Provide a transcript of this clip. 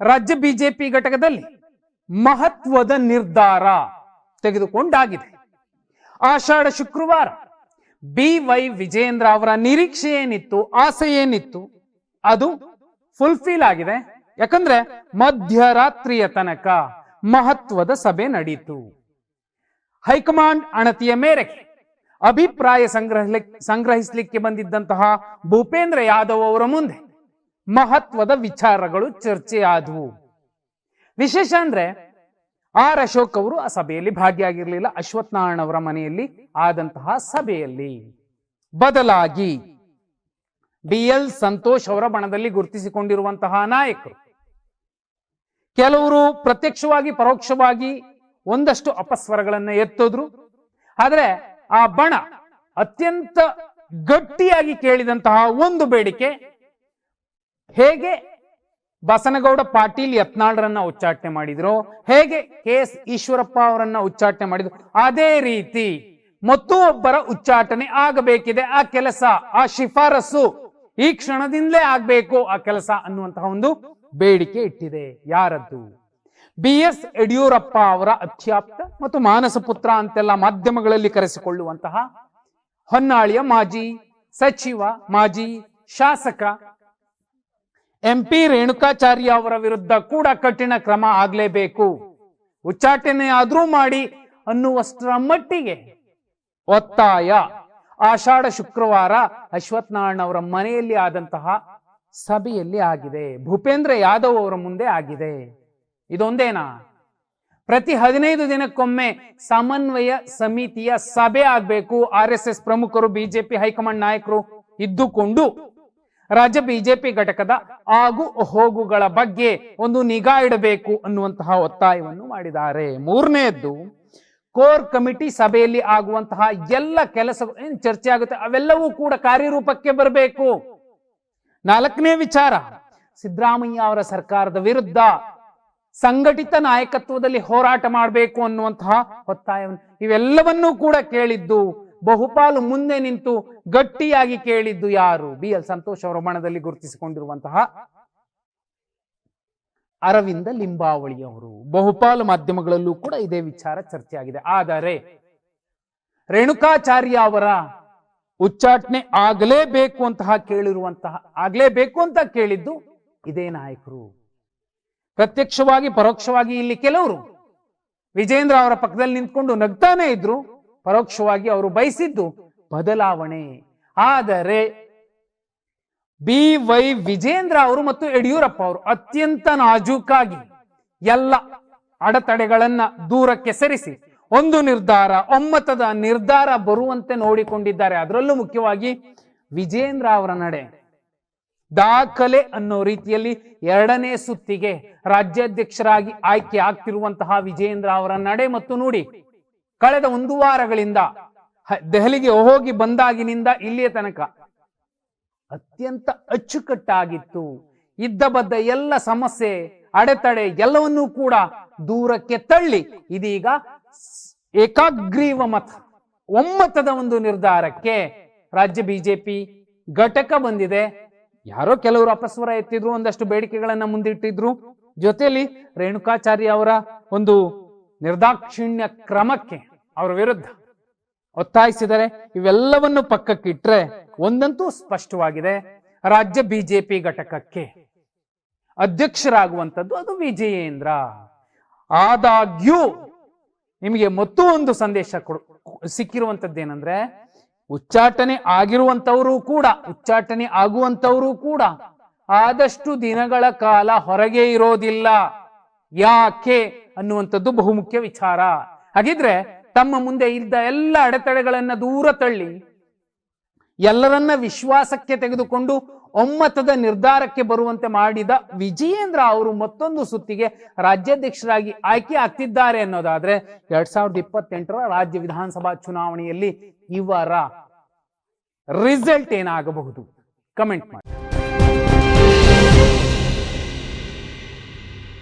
ರಾಜ್ಯ ಬಿಜೆಪಿ ಘಟಕದಲ್ಲಿ ಮಹತ್ವದ ನಿರ್ಧಾರ ತೆಗೆದುಕೊಂಡಾಗಿದೆ. ಆಷಾಢ ಶುಕ್ರವಾರ ಬಿ ವೈ ವಿಜೇಂದ್ರ ಅವರ ನಿರೀಕ್ಷೆ ಏನಿತ್ತು, ಆಸೆ ಏನಿತ್ತು, ಅದು ಫುಲ್ಫಿಲ್ ಆಗಿದೆ. ಯಾಕಂದ್ರೆ ಮಧ್ಯರಾತ್ರಿಯ ತನಕ ಮಹತ್ವದ ಸಭೆ ನಡೆಯಿತು ಹೈಕಮಾಂಡ್ ಅಣತಿಯ ಮೇರೆಗೆ ಅಭಿಪ್ರಾಯ ಸಂಗ್ರಹ ಸಂಗ್ರಹಿಸಲಿಕ್ಕೆ ಬಂದಿದ್ದಂತಹ ಭೂಪೇಂದ್ರ ಯಾದವ್ ಅವರ ಮುಂದೆ ಮಹತ್ವದ ವಿಚಾರಗಳು ಚರ್ಚೆಯಾದವು. ವಿಶೇಷ ಅಂದ್ರೆ ಆರ್ ಅಶೋಕ್ ಅವರು ಆ ಸಭೆಯಲ್ಲಿ ಭಾಗಿಯಾಗಿರಲಿಲ್ಲ. ಅಶ್ವಥ್ ನಾರಾಯಣ ಅವರ ಮನೆಯಲ್ಲಿ ಆದಂತಹ ಸಭೆಯಲ್ಲಿ. ಬದಲಾಗಿ ಬಿ ಎಲ್ ಸಂತೋಷ್ ಅವರ ಬಣದಲ್ಲಿ ಗುರುತಿಸಿಕೊಂಡಿರುವಂತಹ ನಾಯಕರು. ಕೆಲವರು ಪ್ರತ್ಯಕ್ಷವಾಗಿ, ಪರೋಕ್ಷವಾಗಿ ಒಂದಷ್ಟು ಅಪಸ್ವರಗಳನ್ನ ಎತ್ತಿದ್ರು. ಆದ್ರೆ ಆ ಬಣ ಅತ್ಯಂತ ಗಟ್ಟಿಯಾಗಿ ಕೇಳಿದಂತಹ ಒಂದು ಬೇಡಿಕೆ ಹೇಗೆ ಬಸನಗೌಡ ಪಾಟೀಲ್ ಯತ್ನಾಳ್ರನ್ನ ಉಚ್ಚಾಟನೆ ಮಾಡಿದ್ರು? ಹೇಗೆ ಕೆ ಎಸ್ ಈಶ್ವರಪ್ಪ ಅವರನ್ನ ಉಚ್ಚಾಟನೆ ಮಾಡಿದ್ರು? ಅದೇ ರೀತಿ ಮತ್ತೊಬ್ಬರ ಉಚ್ಚಾಟನೆ ಆಗಬೇಕಿದೆ. ಆ ಕೆಲಸ, ಆ ಶಿಫಾರಸು ಈ ಕ್ಷಣದಿಂದಲೇ ಆಗ್ಬೇಕು. ಆ ಕೆಲಸ ಅನ್ನುವಂತಹ ಒಂದು ಬೇಡಿಕೆ ಇಟ್ಟಿದೆ. ಯಾರದ್ದು? ಬಿ ಎಸ್ ಯಡಿಯೂರಪ್ಪ ಅವರ ಅತ್ಯಾಪ್ತ ಮತ್ತು ಮಾನಸ ಪುತ್ರ ಅಂತೆಲ್ಲ ಮಾಧ್ಯಮಗಳಲ್ಲಿ ಕರೆಸಿಕೊಳ್ಳುವಂತಹ ಹೊನ್ನಾಳಿಯ ಮಾಜಿ ಸಚಿವ, ಮಾಜಿ ಶಾಸಕ ಎಂ ಪಿ ರೇಣುಕಾಚಾರ್ಯ ಅವರ ವಿರುದ್ಧ ಕೂಡ ಕಠಿಣ ಕ್ರಮ ಆಗ್ಲೇಬೇಕು. ಉಚ್ಚಾಟನೆ ಆದ್ರೂ ಮಾಡಿ ಅನ್ನುವಷ್ಟರ ಮಟ್ಟಿಗೆ ಒತ್ತಾಯ. ಆಷಾಢ ಶುಕ್ರವಾರ ಅಶ್ವಥ್ ನಾರಾಯಣ ಅವರ ಮನೆಯಲ್ಲಿ ಆದಂತಹ ಸಭೆಯಲ್ಲಿ ಆಗಿದೆ. ಭೂಪೇಂದ್ರ ಯಾದವ್ ಅವರ ಮುಂದೆ ಆಗಿದೆ. ಇದೊಂದೇನಾ? ಪ್ರತಿ ಹದಿನೈದು ದಿನಕ್ಕೊಮ್ಮೆ ಸಮನ್ವಯ ಸಮಿತಿಯ ಸಭೆ ಆಗ್ಬೇಕು. ಆರ್ ಎಸ್ ಎಸ್ ಪ್ರಮುಖರು, ಬಿಜೆಪಿ ಹೈಕಮಾಂಡ್ ನಾಯಕರು ಇದ್ದುಕೊಂಡು ರಾಜ್ಯ ಬಿಜೆಪಿ ಘಟಕದ ಆಗು ಹೋಗುಗಳ ಬಗ್ಗೆ ಒಂದು ನಿಗಾ ಇಡಬೇಕು ಅನ್ನುವಂತಹ ಒತ್ತಾಯವನ್ನು ಮಾಡಿದ್ದಾರೆ. ಮೂರನೆಯದ್ದು ಕೋರ್ ಕಮಿಟಿ ಸಭೆಯಲ್ಲಿ ಆಗುವಂತಹ ಎಲ್ಲ ಕೆಲಸ ಏನ್ ಚರ್ಚೆ ಆಗುತ್ತೆ ಅವೆಲ್ಲವೂ ಕೂಡ ಕಾರ್ಯರೂಪಕ್ಕೆ ಬರಬೇಕು. ನಾಲ್ಕನೇ ವಿಚಾರ, ಸಿದ್ದರಾಮಯ್ಯ ಅವರ ಸರ್ಕಾರದ ವಿರುದ್ಧ ಸಂಘಟಿತ ನಾಯಕತ್ವದಲ್ಲಿ ಹೋರಾಟ ಮಾಡಬೇಕು ಅನ್ನುವಂತಹ ಒತ್ತಾಯವನ್ನು ಇವೆಲ್ಲವನ್ನೂ ಕೂಡ ಕೇಳಿದ್ದು ಬಹುಪಾಲು ಮುಂದೆ ನಿಂತು ಗಟ್ಟಿಯಾಗಿ ಕೇಳಿದ್ದು ಯಾರು? ಬಿ ಎಲ್ ಸಂತೋಷ್ ಅವರ ಮನದಲ್ಲಿ ಗುರುತಿಸಿಕೊಂಡಿರುವಂತಹ ಅರವಿಂದ ಲಿಂಬಾವಳಿ ಅವರು ಬಹುಪಾಲು ಮಾಧ್ಯಮಗಳಲ್ಲೂ ಕೂಡ ಇದೇ ವಿಚಾರ ಚರ್ಚೆಯಾಗಿದೆ. ಆದರೆ ರೇಣುಕಾಚಾರ್ಯ ಅವರ ಉಚ್ಚಾಟನೆ ಆಗಲೇಬೇಕು ಅಂತಹ ಕೇಳಿರುವಂತಹ, ಆಗಲೇಬೇಕು ಅಂತ ಕೇಳಿದ್ದು ಇದೇ ನಾಯಕರು. ಪ್ರತ್ಯಕ್ಷವಾಗಿ ಪರೋಕ್ಷವಾಗಿ ಇಲ್ಲಿ ಕೆಲವರು ವಿಜೇಂದ್ರ ಅವರ ಪಕ್ಕದಲ್ಲಿ ನಿಂತ್ಕೊಂಡು ನಗ್ತಾನೆ ಇದ್ರು. ಪರೋಕ್ಷವಾಗಿ ಅವರು ಬಯಸಿದ್ದು ಬದಲಾವಣೆ. ಆದರೆ ಬಿ ವೈ ವಿಜೇಂದ್ರ ಅವರು ಮತ್ತು ಯಡಿಯೂರಪ್ಪ ಅವರು ಅತ್ಯಂತ ನಾಜೂಕಾಗಿ ಎಲ್ಲ ಅಡೆತಡೆಗಳನ್ನ ದೂರಕ್ಕೆ ಸರಿಸಿ ಒಂದು ನಿರ್ಧಾರ, ಒಮ್ಮತದ ನಿರ್ಧಾರ ಬರುವಂತೆ ನೋಡಿಕೊಂಡಿದ್ದಾರೆ. ಅದರಲ್ಲೂ ಮುಖ್ಯವಾಗಿ ವಿಜೇಂದ್ರ ಅವರ ನಡೆ. ದಾಖಲೆ ಅನ್ನೋ ರೀತಿಯಲ್ಲಿ ಎರಡನೇ ಸುತ್ತಿಗೆ ರಾಜ್ಯಾಧ್ಯಕ್ಷರಾಗಿ ಆಯ್ಕೆ ಆಗ್ತಿರುವಂತಹ ವಿಜೇಂದ್ರ ಅವರ ನಡೆ ಮತ್ತು ನುಡಿ. ಕಳೆದ ಒಂದು ವಾರಗಳಿಂದ ದೆಹಲಿಗೆ ಹೋಗಿ ಬಂದಾಗಿನಿಂದ ಇಲ್ಲಿಯ ತನಕ ಅತ್ಯಂತ ಅಚ್ಚುಕಟ್ಟಾಗಿತ್ತು. ಇದ್ದ ಬದ್ದ ಎಲ್ಲ ಸಮಸ್ಯೆ, ಅಡೆತಡೆ ಎಲ್ಲವನ್ನೂ ಕೂಡ ದೂರಕ್ಕೆ ತಳ್ಳಿ. ಇದೀಗ ಏಕಾಗ್ರೀವ ಮತ, ಒಮ್ಮತದ ಒಂದು ನಿರ್ಧಾರಕ್ಕೆ ರಾಜ್ಯ ಬಿಜೆಪಿ ಘಟಕ ಬಂದಿದೆ. ಯಾರೋ ಕೆಲವರು ಅಪಸ್ವರ ಎತ್ತಿದ್ರು, ಒಂದಷ್ಟು ಬೇಡಿಕೆಗಳನ್ನ ಮುಂದಿಟ್ಟಿದ್ರು. ಜೊತೆಯಲ್ಲಿ ರೇಣುಕಾಚಾರ್ಯ ಅವರ ಒಂದು ನಿರ್ದಾಕ್ಷಿಣ್ಯ ಕ್ರಮಕ್ಕೆ ಅವರ ವಿರುದ್ಧ ಒತ್ತಾಯಿಸಿದರೆ ಇವೆಲ್ಲವನ್ನು ಪಕ್ಕಕ್ಕಿಟ್ರೆ ಒಂದಂತೂ ಸ್ಪಷ್ಟವಾಗಿದೆ. ರಾಜ್ಯ ಬಿಜೆಪಿ ಘಟಕಕ್ಕೆ ಅಧ್ಯಕ್ಷರಾಗುವಂಥದ್ದು ಅದು ವಿಜಯೇಂದ್ರ. ಆದಾಗ್ಯೂ ನಿಮಗೆ ಮತ್ತೂ ಒಂದು ಸಂದೇಶ ಕೊಡು, ಸಿಕ್ಕಿರುವಂಥದ್ದೇನೆಂದ್ರೆ ಉಚ್ಚಾಟನೆ ಆಗಿರುವಂಥವರು ಕೂಡ, ಉಚ್ಚಾಟನೆ ಆಗುವಂಥವರು ಕೂಡ ಆದಷ್ಟು ದಿನಗಳ ಕಾಲ ಹೊರಗೆ ಇರೋದಿಲ್ಲ. ಯಾಕೆ ಅನ್ನುವಂಥದ್ದು ಬಹುಮುಖ್ಯ ವಿಚಾರ. ಹಾಗಿದ್ರೆ ತಮ್ಮ ಮುಂದೆ ಇದ್ದ ಎಲ್ಲ ಅಡೆತಡೆಗಳನ್ನ ದೂರ ತಳ್ಳಿ, ಎಲ್ಲರನ್ನ ವಿಶ್ವಾಸಕ್ಕೆ ತೆಗೆದುಕೊಂಡು ಒಮ್ಮತದ ನಿರ್ಧಾರಕ್ಕೆ ಬರುವಂತೆ ಮಾಡಿದ ವಿಜಯೇಂದ್ರ ಅವರು ಮತ್ತೊಂದು ಸುತ್ತಿಗೆ ರಾಜ್ಯಾಧ್ಯಕ್ಷರಾಗಿ ಆಯ್ಕೆ ಆಗ್ತಿದ್ದಾರೆ ಅನ್ನೋದಾದ್ರೆ ಎರಡ್ ಸಾವಿರದ ಇಪ್ಪತ್ತೆಂಟರ ರಾಜ್ಯ ವಿಧಾನಸಭಾ ಚುನಾವಣೆಯಲ್ಲಿ ಇವರ ರಿಸಲ್ಟ್ ಏನಾಗಬಹುದು? ಕಮೆಂಟ್ ಮಾಡಿ.